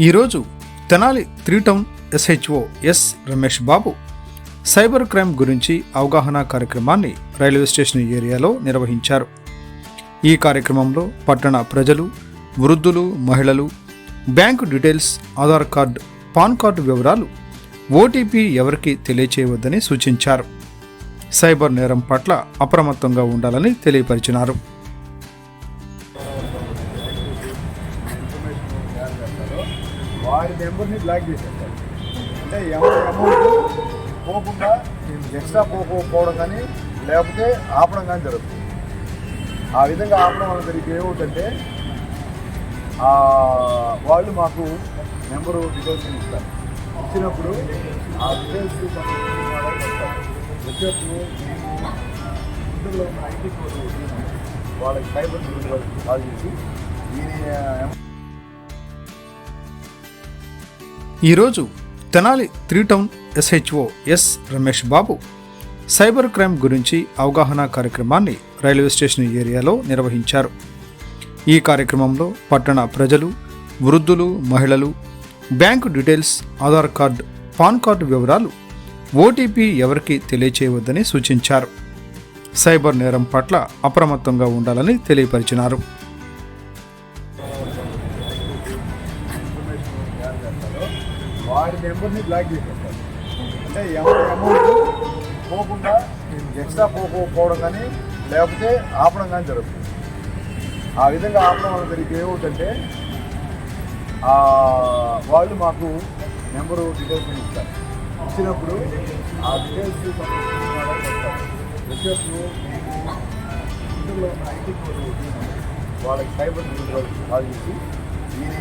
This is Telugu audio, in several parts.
ఈరోజు Tenali three town SHO S Ramesh Babu cyber crime గురించి అవగాహన కార్యక్రమాన్ని రైల్వే స్టేషన్ ఏరియాలో నిర్వహించారు. ఈ కార్యక్రమంలో పట్టణ ప్రజలు వృద్ధులు మహిళలు bank details Aadhaar card PAN card వివరాలు ఓటీపీ ఎవరికి తెలియచేయవద్దని సూచించారు. సైబర్ నేరం పట్ల అప్రమత్తంగా ఉండాలని తెలియపరిచినారు. వాడి నెంబర్ని బ్లాక్ చేసేస్తారు. అంటే ఎవరి అమౌంట్ పోకుండా ఎక్స్ట్రా పోకపోవడం కానీ లేకపోతే ఆపడం కానీ జరుగుతుంది. ఆ విధంగా ఆపడం వల్ల జరిగి ఏమవుతుందంటే ఆ, వాళ్ళు మాకు నెంబరు డిటోషన్ ఇస్తారు. ఇచ్చినప్పుడు ఆ డీటెయిల్స్ వచ్చేప్పుడు మేము ఇందులో ఉన్న ఐటీ కోడ్ వాళ్ళకి సైబర్ వాళ్ళు కాల్ చేసి దీని ఈరోజు Tenali three town SHO S Ramesh Babu cyber crime గురించి అవగాహన కార్యక్రమాన్ని రైల్వే స్టేషన్ ఏరియాలో నిర్వహించారు. ఈ కార్యక్రమంలో పట్టణ ప్రజలు వృద్ధులు మహిళలు bank details Aadhaar card PAN card వివరాలు ఓటీపీ ఎవరికి తెలియచేయవద్దని సూచించారు. సైబర్ నేరం పట్ల అప్రమత్తంగా ఉండాలని తెలియపరిచినారు. వాడి నెంబర్ని బ్లాక్ చేసేస్తారు అంటే ఎవరి అమౌంట్ పోకుండా ఎక్స్ట్రా పోకపోవడం కానీ లేకపోతే ఆపడం కానీ జరుగుతుంది. ఆ విధంగా ఆపడం వల్ల జరిగి ఏమవుతుంటే ఆ, వాళ్ళు మాకు నెంబరు డీటెయిల్స్ ఇస్తారు. ఇచ్చినప్పుడు ఆ డీటెయిల్స్ సంబంధించిన ఇందులో ఐటీ వాళ్ళకి సైబర్ వాళ్ళు కాల్ దీని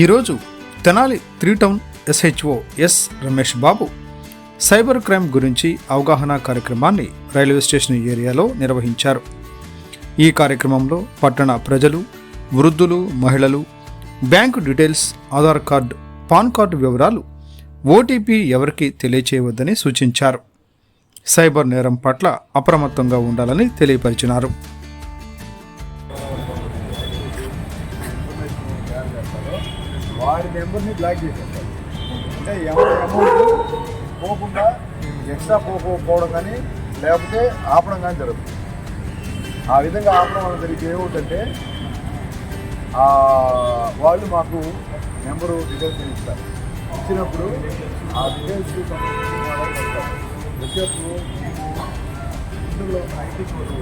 ఈరోజు Tenali three town SHO S Ramesh Babu cyber crime గురించి అవగాహన కార్యక్రమాన్ని రైల్వే స్టేషన్ ఏరియాలో నిర్వహించారు. ఈ కార్యక్రమంలో పట్టణ ప్రజలు వృద్ధులు మహిళలు bank details Aadhaar card PAN card వివరాలు ఓటీపీ ఎవరికి తెలియచేయవద్దని సూచించారు. సైబర్ నేరం పట్ల అప్రమత్తంగా ఉండాలని తెలియపరిచినారు. వాడి నెంబర్ని బ్లాక్ చేసేస్తారు అంటే ఎవరి అమౌంట్ పోకుండా ఎక్స్ట్రా పోకపోవడం కానీ లేకపోతే ఆపడం కానీ జరుగుతుంది. ఆ విధంగా ఆపడం వల్ల జరిగితే ఏమవుతుందంటే వాళ్ళు మాకు నెంబరు డీటెయిల్స్ ఇస్తారు. ఇచ్చినప్పుడు ఆ డీటెయిల్స్ సంబంధించిన వచ్చేప్పుడు ఇందులో ఐటీ కోడ్